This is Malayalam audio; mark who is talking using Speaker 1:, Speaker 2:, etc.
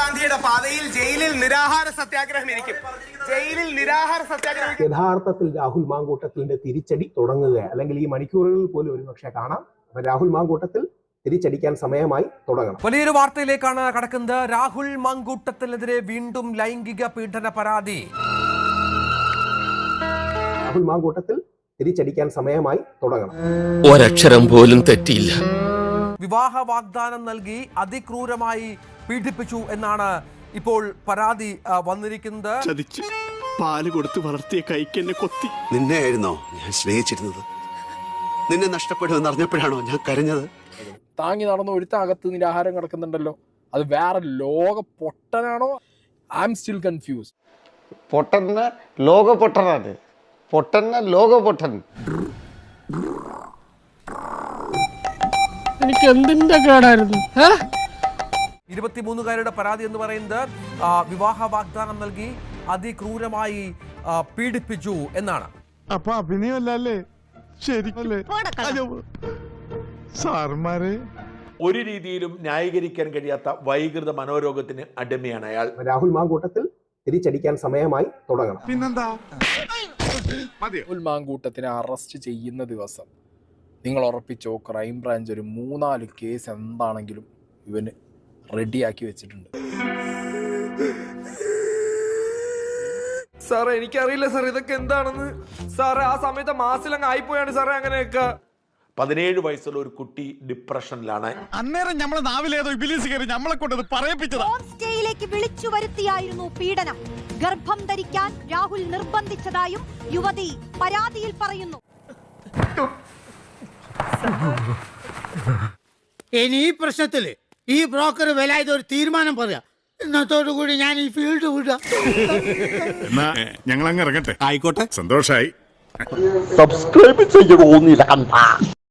Speaker 1: മഹാത്മാഗാന്ധിയുടെ പാതയിൽ ജയിലിൽ നിരാഹാര സത്യാഗ്രഹം ഇരിക്കും ജയിലിൽ നിരാഹാര സത്യാഗ്രഹം
Speaker 2: യഥാർത്ഥത്തിൽ രാഹുൽ മാങ്കൂട്ടത്തിന്റെ തിരിച്ചടി തുടങ്ങുക അല്ലെങ്കിൽ ഈ മണിക്കൂറുകളിൽ പോലും ഒരുപക്ഷെ കാണാം. അപ്പൊ രാഹുൽ മാങ്കൂട്ടത്തിൽ തിരിച്ചടിക്കാൻ സമയമായി തുടങ്ങണം.
Speaker 3: വലിയൊരു വാർത്തയിലേക്കാണ് കടക്കുന്നത്. രാഹുൽ മാങ്കൂട്ടത്തിനെതിരെ വീണ്ടും ലൈംഗിക പീഡന പരാതി.
Speaker 2: രാഹുൽ മാങ്കൂട്ടത്തിൽ തിരിച്ചടിക്കാൻ സമയമായി തുടങ്ങണം.
Speaker 4: ഒരക്ഷരം പോലും തെറ്റിയില്ല.
Speaker 3: വിവാഹ വാഗ്ദാനം നൽകി അതിക്രൂരമായി പീഡിപ്പിച്ചു എന്നാണ് ഇപ്പോൾ പരാതി വന്നിരിക്കുന്നത്.
Speaker 5: ചതിച്ച് പാൽ കൊടുത്ത് വളർത്തിയ കൈക്ക് എന്നെ കൊത്തി.
Speaker 6: നിന്നെയായിരുന്നോ ഞാൻ സ്നേഹിച്ചിരുന്നത്? നിന്നെ നഷ്ടപ്പെടുമെന്ന് അറിഞ്ഞപ്പോഴാണോ ഞാൻ കരഞ്ഞത്?
Speaker 7: താങ്ങി നടന്ന ഒരുത്ത അകത്ത് നിരാഹാരം കിടക്കുന്നുണ്ടല്ലോ. അത് വേറെ ലോക പൊട്ടനാണോ ഐ എം സ്റ്റിൽ കൺഫ്യൂസ്
Speaker 8: പൊട്ടന്ന ലോക പൊട്ടനാണ് പൊട്ടന്ന ലോക പൊട്ടൻ
Speaker 7: എനിക്ക് എന്തിന്റെ കേടായിരുന്നു?
Speaker 3: ഇരുപത്തിമൂന്നുകാരുടെ പരാതി എന്ന് പറയുന്നത് വിവാഹ വാഗ്ദാനം നൽകി അതിക്രൂരമായി പീഡിപ്പിച്ചു എന്നാണ്.
Speaker 5: അപ്പൊ അഭിനയമല്ലേ ശരിക്കല്ലേ സാർമാരെ
Speaker 9: ഒരു രീതിയിലും ന്യായീകരിക്കാൻ കഴിയാത്ത വൈകൃത മനോരോഗത്തിന് അടിമയാണ് അയാൾ.
Speaker 2: രാഹുൽ മാങ്കൂട്ടത്തിൽ തിരിച്ചടിക്കാൻ സമയമായി തുടങ്ങണം.
Speaker 5: പിന്നെന്താ?
Speaker 7: രാഹുൽ മാങ്കൂട്ടത്തിനെ അറസ്റ്റ് ചെയ്യുന്ന ദിവസം നിങ്ങൾ ഉറപ്പിച്ചോ ക്രൈം ബ്രാഞ്ച് ഒരു മൂന്നാൽ കേസ് എന്താണെങ്കിലും ഇവന് റെഡിയാക്കി വെച്ചിട്ടുണ്ട്.
Speaker 1: സാറേ എനിക്കറിയില്ല സാർ ഇതൊക്കെ എന്താണെന്ന്. സാറേ ആ സമയത്ത് മാസിലങ്ങ് ആയിപ്പോയാണ് സാറേ അങ്ങനെയൊക്കെ.
Speaker 9: പതിനേഴ് വയസ്സുള്ള ഒരു കുട്ടി ഡിപ്രഷനിലാണ്
Speaker 5: അന്നേരം നമ്മളെ നാവിലേതോ ഇബിലീസ് കയറി നമ്മളെ കൊണ്ടത് പറയിപ്പിച്ചതാ.
Speaker 10: ഹോം സ്റ്റേയിലേക്ക് വിളിച്ചു വരുത്തിയായിരുന്നു പീഡനം. ഗർഭം ധരിക്കാൻ രാഹുൽ നിർബന്ധിച്ചതായും യുവതി പരാതിയിൽ പറയുന്നു.
Speaker 11: ഇനി ഈ പ്രശ്നത്തിൽ ഈ ബ്രോക്കർ വില ഒരു തീരുമാനം പറയാ. ഇന്നത്തോടു കൂടി ഞാൻ ഈ ഫീൽഡ് വിടാം.
Speaker 5: എന്നാ ഞങ്ങൾ അങ്ങ് ഇറങ്ങട്ടെ. ആയിക്കോട്ടെ. സന്തോഷായി.
Speaker 8: സബ്സ്ക്രൈബ് ചെയ്യണോന്നില്ല കണ്ട.